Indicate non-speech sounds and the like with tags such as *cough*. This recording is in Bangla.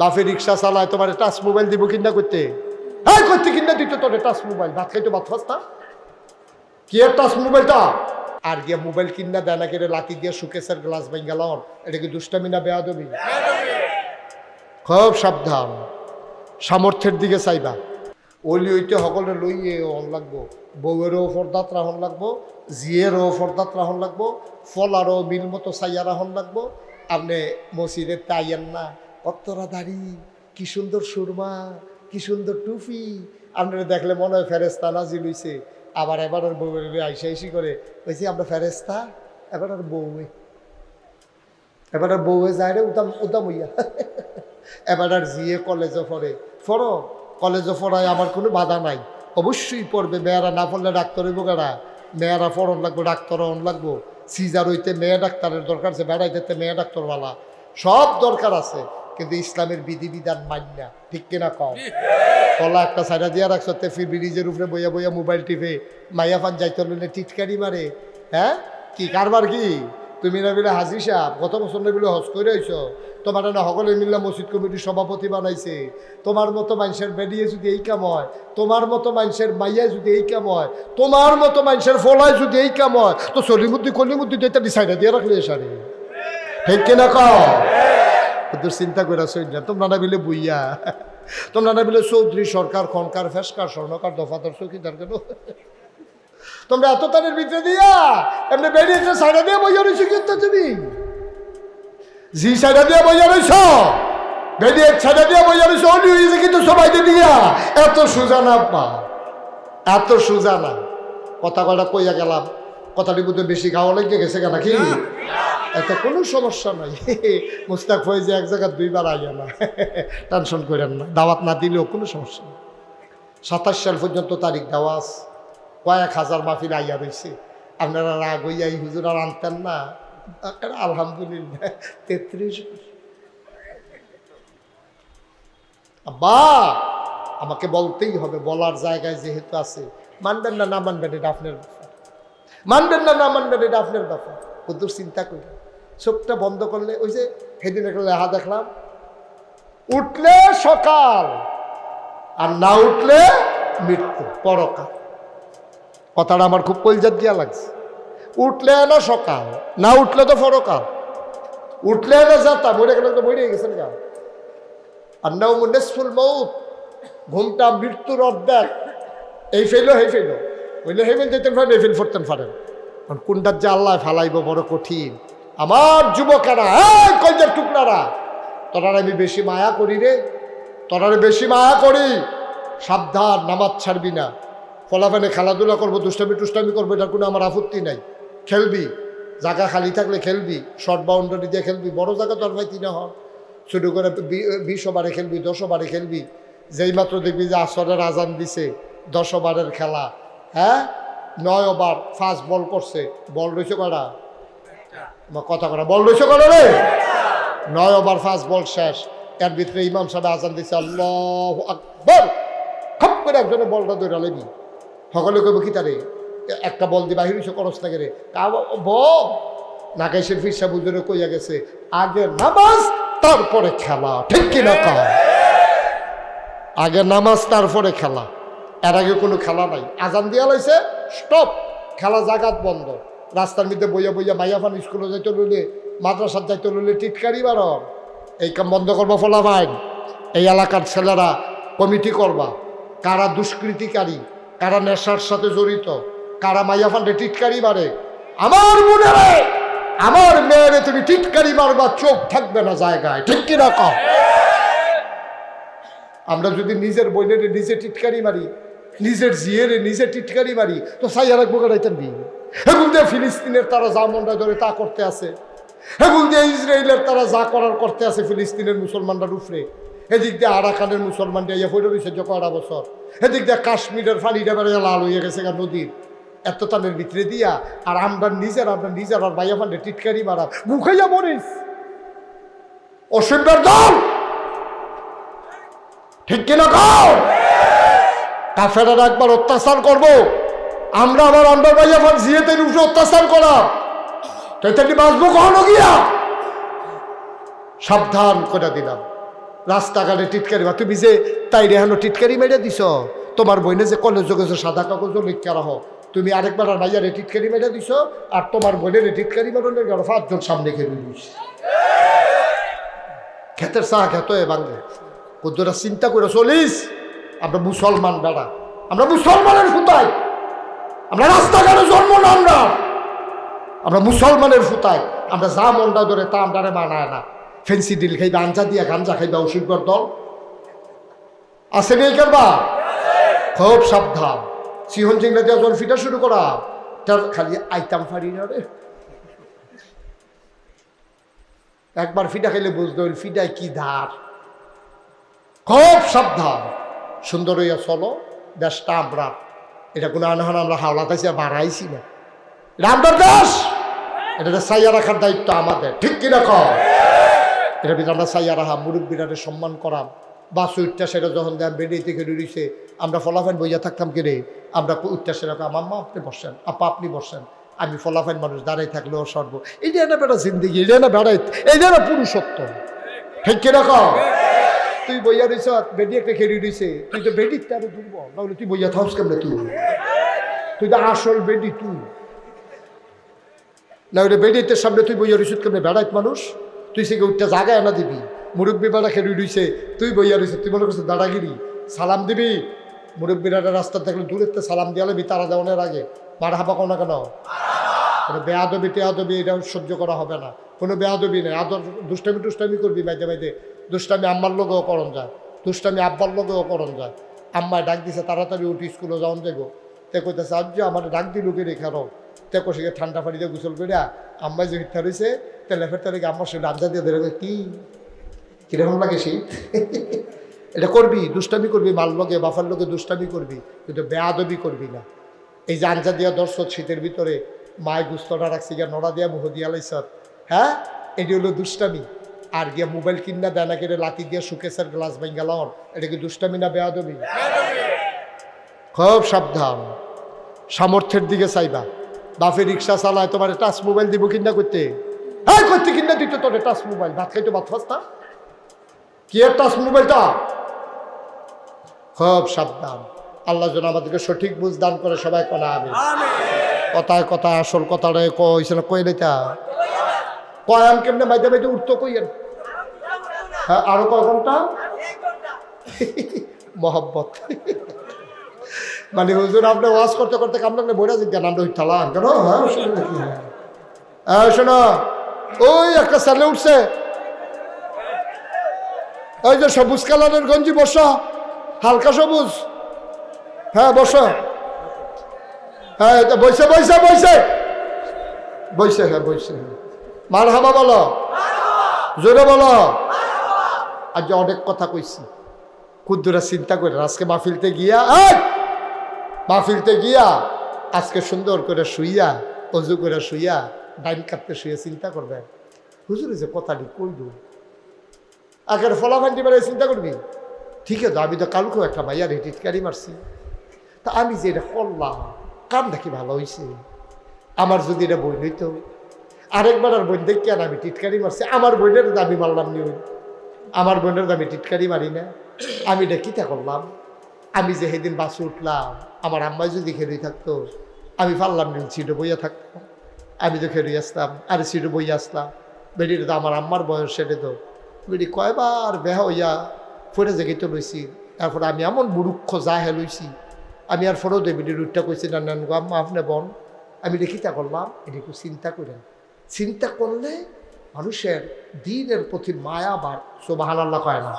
বাপে রিক্সা চালায়, তোমার টাচ মোবাইল দিব কিনা করতে হ্যাঁ করতে কিনা দিত তোর টাচ মোবাইল? ভাত খাইতো ভাত খাস না? কি টাচ মোবাইলটা? আর গিয়া মোবাইল কিনা দেয় না কেড়ে লাতি দিয়ে সুকেশের গ্লাস গেল এটা কি দুষ্টামি না বেয়া দেবি খুব সাবধান। সামর্থ্যের দিকে চাইবা। ওলি ওইতে সকলে লইয়ে হন লাগবো। বউয়েরও ফরদাত রাহন লাগবো, জিয়েরও ফরদাত রাহন লাগবো, ফলারও মিল মতো চাইয়া রাহন লাগবো। আপনি মসজিদের তাইয়েন না। কত্তরা দাড়ি কি সুন্দর সুরমা, কি সুন্দর টুপি। আপনারা দেখলে মনে হয় ফেরেস্তা নাজি লইছে আবার এবার আর বউয়ের আইসা আইসি করে বলছি আমরা ফেরেস্তা এবার আর বউয়ে। এবার আর বউয়ে যায় রে, উদাম উদাম হইয়া। *laughs* এবার আর জিয়ে কলেজে পড়ে। পড়ো কলেজে পড়ায় আমার কোনো বাধা নাই। অবশ্যই পড়বে, মেয়েরা না পড়লে ডাক্তার হইব কারা মেয়েরা পড়ন লাগবো, ডাক্তার হন লাগবো। সিজার হইতে মেয়ে ডাক্তারের দরকার আছে, বেড়াইতে মেয়ে ডাক্তারওয়ালা। সব দরকার আছে। কিন্তু ইসলামের বিধিবিধান মান্য ঠিক কিনা কম কলা একটা সাইডা দিয়া রাখছো তেফি ব্রিজের উপরে বইয়া বইয়া মোবাইল টিপে মাইয়া ফান যাইতে হলে টিটকারি মারে। হ্যাঁ? কি কারবার কি? তুমি না বিলে হাজি সাহ গত বছর না বিলে হজ করে আইছ। তোমার না সকলে মিল্লা মসজিদ কমিটির সভাপতি বানাইছে। তোমার মতো মানুষের বেরিয়ে যদি এই কাম হয় তোমার মতো মানুষের মাইয়া যদি এই কাম হয় তোমার মতো মানুষের ফলায় যদি এই কাম হয় তো সলিমুদ্দি কলিমুদ্দি তো এটা ডিসাইডা দিয়ে রাখলে সারি। ঠিক কিনা কও? তোর চিন্তা করে আসো না? তোমরা না বিলে বুইয়া? তোমরা না বিলে চৌধুরী সরকার, খনকার, ফেসকার, স্বর্ণকার, দফাদার, চৌকিদার কেন? তোমরা এত তারের ভিতরে দিয়া? এমনি বেরিয়েছে সাইডা দিয়ে বইয়া রয়েছে কিন্তু তুমি? জি, সাইডা দিয়ে বইয়া রয়েছ বেরিয়ে সাইডা দিয়ে বইয়া রয়েছে হয়েছে কিন্তু সবাই দিয়া। এত সোজা না পা এত সোজা না। কথা কটা কইয়া গেলাম? কথাটি বোধহয় বেশি গাওয়া লেগে গেছে কেন কি এতে কোনো সমস্যা নাই। *laughs* মুস্তাক ফয়েজে এক জায়গায় দুইবার আইয়া না, *laughs* টেনশন করেন না, দাওয়াত না দিলেও কোনো সমস্যা নেই। সাতাশ সাল পর্যন্ত তারিখ দেওয়া কয়েক হাজার মাহফিল আইয়া রয়েছে আপনারা রাগ হইয়া এই হুজুর আর আনতেন না। আলহামদুলিল্লাহ, *laughs* তেত্রিশ আব্বা, আমাকে বলতেই হবে, বলার জায়গায় যেহেতু আছে, মানবেন না না মানবেন, এটা আপনার ব্যাপার। মানবেন না না মানবেন, এটা আপনার ব্যাপার। কত চিন্তা করি চোখটা বন্ধ করলে, ওই যে সেদিন একটা লেহা দেখলাম। উঠলে সকাল, আর না উঠলে মৃত্যু, পরকাল। কথাটা আমার খুব কলজাত দিয়া লাগছে। উঠলে না সকাল, না উঠলে তো পরকাল। উঠলে না যাতা, মরে গেলে তো মরে গেছেন গা। আর নাও মুনেসফুল মৌত, ঘুমটা মৃত্যুর অর্ধেক। এই ফেলো এই ফেলো। বললে হেমেন যেতেন পারেন এই ফেল পারেন কারণ কোনটার যে আল্লাহ ফালাইব বড় কঠিন। আমার যুবকেরা হ্যাঁ কলজার টুকরারা, তোরার আমি বেশি মায়া করি রে, তোরারে বেশি মায়া করি। সাবধান, নামাজ ছাড়বি না। ফলাফানে খেলাধুলা করব, দুষ্টামি টুষ্টামি করব, এটার কোনো আমার আপত্তি নাই। খেলবি, জায়গা খালি থাকলে খেলবি শর্ট বাউন্ডারি দিয়ে খেলবি, বড় জায়গা তোর ভাই তিনে হন ছোটো করে বিশ ওভারে খেলবি, দশ ওভারে খেলবি, যেই মাত্র দেখবি যে আসরের আজান দিছে, দশ ওভারের খেলা হ্যাঁ? নয় ওভার ফার্স্ট বল করছে বল রয়েছে কটা কথা করা বল রয়েছে কটা রে? নয় ওভার ফার্স্ট বল শেষ। এর ভিতরে ইমাম সাহেব আজান দিছে, আল্লাহ আকবর। খপ করে একজনে বলটা দৌড়া লেবি সকলে কইব, কি তারে? একটা বল দিয়ে বাহির হইছে, করস না রে ব নাকাইশের ফিরসা বুঝে কইয়া গেছে আগে নামাজ, তারপরে খেলা। ঠিক কিনা কা আগে নামাজ, তারপরে খেলা। এর আগে কোনো খেলা নাই। আজান দিয়া লাইছে, স্টপ। খেলা জাগাত বন্ধ। রাস্তার মধ্যে বইয়া বইয়া মাইয়া ফান স্কুলে যাইতে লইলে, মাদ্রাসার যাইতে লইলে টিটকারি বারণ এই কাম বন্ধ করব ফলা ভাই এই এলাকার ছেলেরা কমিটি করবা। কারা দুষ্কৃতিকারী, কারা নেশার সাথে জড়িত, কারা মাইয়া ফান্ডে টিটকারি মারে আমার মনে আমার মেয়েরে তুমি টিটকারি মারবা চোখ থাকবে না জায়গায়, ঠিক কিনা কম আমরা যদি নিজের বইনের নিজে টিটকারি মারি, নিজের জিয়েরে নিজে টিটকারি মারি, তো সাইয়া রাখব গাড়াইতেন বি? হেগুল দিয়ে ফিলিস্তিনের তারা যা মনটা ধরে তা করতে আছে। হেগুল দিয়ে ইসরায়েলের তারা যা করার করতে আছে ফিলিস্তিনের মুসলমানরা উপরে এদিক দিয়ে আরাকানের মুসলমানরা ইয়ে হয়ে রয়েছে যখন আড়া বছর। এদিক দিয়ে কাশ্মীরের ফানিটা বেড়ে লাল হয়ে গেছে গা নদীর। এত তানের ভিতরে দিয়া আর আমরা নিজের আমরা নিজের আর বাইয়া ফান্ডে টিটকারি মারা। মুখাইয়া মরিস। অসভ্যের দল! ঠিক কিনা কাও? কাফেরার একবার অত্যাচার করব। আমরা আবার আন্ডার বাইয়া ফান জিয়েতের উপরে অত্যাচার করা তাই বাঁচবো কখনো গিয়া? সাবধান করে দিলাম। রাস্তাঘাটে টিটকারি, বা তুমি যে তাই রেহানো টিটকারি মেরে দিছ, তোমার বইনে যে কলেজ গেছে, সাদা কাগজ লিখা রাখো। তুমি আরেকবার আর মাইয়ারে টিটকারি মেরে দিছ, আর তোমার বোনের টিটকারি মেরনের গেল, পাঁচজন সামনে খেয়ে দিস খেতের চা খেত এ বাঙ্গে। কদ্দুরা, চিন্তা করে চলিস, আমরা মুসলমান বেড়া। আমরা মুসলমানের ফুতাই। আমরা রাস্তাঘাটে জন্ম না আমরা। আমরা মুসলমানের ফুতাই আমরা যা মনটা ধরে তা আমরা মানায় না। ফেন্সি ডিল খাইবা, আঞ্জা দিয়া গাঞ্জা খাইবা অসুখর দল আছে নেই করবা খুব সাবধান। সিহন চিংড়া দিয়া জল ফিটা শুরু করা, তার খালি আইতাম ফাড়ি না রে। একবার ফিটা খাইলে বুঝতে হইল ফিটায় কি ধার। খুব সাবধান। সুন্দর হইয়া চলো, দেশটা আমরা এটা কোনো আনহান আমরা হাওলাতাইছি বাড়াইছি না। রামদার দাস এটা সাইয়া রাখার দায়িত্ব আমাদের, ঠিক কিনা কম এটা আমরা সাইয়া রাখা মুরব্বীরারে সম্মান করাম বা সুইটটা সেটা যখন দেন বেরিয়ে থেকে রুড়িছে আমরা ফলাফাইন বইয়া থাকতাম কি রে? আমরা উঠটা সেরকম আম্মা আপনি বসেন, আপা, আপনি বসেন, আমি ফলাফাইন মানুষ দাঁড়াই থাকলেও সর্ব। এটা না বেড়া জিন্দিগি এটা না বেড়াই এটা না পুরুষত্ব। ঠিক কীরকম তুই বইয়া রইছ বেডি একটা খেলি রইছে তুই তো বেডির তার দুর্বল, নাহলে তুই বইয়া থাকস কেমনে তুই? তুই তো আসল বেডি তুই। না ওটা বেডিতে সামনে তুই বইয়া রইছ কেমনে, বেড়াইত মানুষ? তুই সে উঠতে জায়গায় এনা দিবি। মুরব্বী বেড়া খেলি রইছে, তুই বইয়া রইছে তুই মনে করছিস দাদাগিরি সালাম দিবি। মুরব্বীরা রাস্তা থাকলে দূরের সালাম দিয়ালে তারা দেওয়ানের আগে। মার হাবা কোনো না কেন? কোনো বেয়াদবি টেয়াদবি এটা সহ্য করা হবে না। কোনো বেয়াদবি নেই। আদর দুষ্টামি টুষ্টামি করবি মাঝে মাঝে দুষ্টামি আম্মার লোকেও করণ যায়। দুষ্টামি আব্বার লোকেও করণ যায়। আম্মায় ডাক দিছে, তাড়াতাড়ি উঠি, স্কুলে যাওয়ান যাব তে কইতেছে আজ আমার ডাক দিল কে রেখারো তে কষে ঠান্ডা পানিতে গোসল করিয়া আম্মায় যে হিঠা রয়েছে তেলে ফেরতে রেখে আম্মার সঙ্গে আঞ্জা দিয়ে ধরে কি? কীরকম লাগে শীত? *laughs* এটা করবি, দুষ্টামি করবি মাল লগে, বাফার লগে দুষ্টামি করবি, কিন্তু বেয়াদবি করবি না। এই যে আঞ্জা দিয়া দর্শক শীতের ভিতরে, মায় গুস্তটা রাখছি গিয়া নড়া দিয়া মুহ দিয়া লাইছত হ্যাঁ? এটি হলো দুষ্টামি। আর গিয়া মোবাইল কিনা দেয় না, কেটে লাতি দিয়া সুকেশের গ্লাস ভাঙ্গা লন এটা কি দুষ্টামি না বেয়াদবি? খুব সাবধান। সামর্থ্যের দিকে চাইবা। বাফে রিক্সা চালায়, তোমার টাচ মোবাইল দিব কিনা করতে? হ্যাঁ করতে কিনা দিত তোর টাচ মোবাইল। ভাত খাইতো ভাত খাস না? কি টাচ মোবাইলটা? খুব সাবধান। আল্লাহ যেন আমাদেরকে সঠিক বুঝ দান করে সবাই কোনা আমি। কথায় কথায় আসল কথাটা কইছে না, কই লইতা কয় আম কেমনে মাইতে মাইতে উঠতো কইয়েন আরও কয় ঘণ্টা? মহব্বত। মানে হুজুর, আপনি ওয়াজ করতে করতে কামড়ালে বইরা জিজ্ঞান আমরা উঠালাম কেন? হ্যাঁ হ্যাঁ। শোনো, ওই একটা স্যালে উঠছে। ওই যে সবুজ কালারের গঞ্জি, বসা। হালকা সবুজ। হ্যাঁ বসো। হ্যাঁ এটা বইছে বইছে বইছে। বইছে হ্যাঁ বইছে। মার হাবা বলো। জোরে বলো। আজ অনেক কথা কইছি। কুদ্দুরা চিন্তা করে, আজকে মাহফিলতে গিয়া! মাহফিলতে গিয়া, আজকে সুন্দর করে শুইয়া, অজু করে শুইয়া, ডাইন কাটতে শুয়ে চিন্তা করবেন হুজুরে যে কথাটি কইল। আগের ফলাফান দিবার চিন্তা করবি? ঠিক আছে, আমি তো কালকেও একটা মাইয়ার হিটিটকারি মারছি। তা আমি যে এটা করলাম কাম দেখি ভালো হয়েছে আমার যদি এটা বই হইতো আরেকবার আর দেখি আর আমি টিটকারি মারছি, আমার বোনের দাবি মারলাম নি। আমার বোনের দাবি টিটকারি মারি না। আমি এটা কিতা করলাম? আমি যে সেদিন বাসে উঠলাম, আমার আম্মাই যদি খেয়ে থাকতো, আমি পারলাম নি, সিটে বইয়া থাকতাম আমি তো খেয়ে আসতাম, আর সিটে বইয়া আসলাম। বেডিটা তো আমার আম্মার বয়স সেটা তো। বেডি কয়বার বেহ হইয়া ফোরে জেগে তো লইছি। তারপর আমি এমন মুরুক্ষ যা হে লইছি। আমি আর ফটো দেবিটির রুটটা কইছি, না নান গো আম্মা, আপনি বন। আমি দেখিতা করলাম? এটা একটু চিন্তা করেন। চিন্তা করলে মানুষের দিনের প্রতি মায়া বার সোবাহান আল্লাহ কয় না।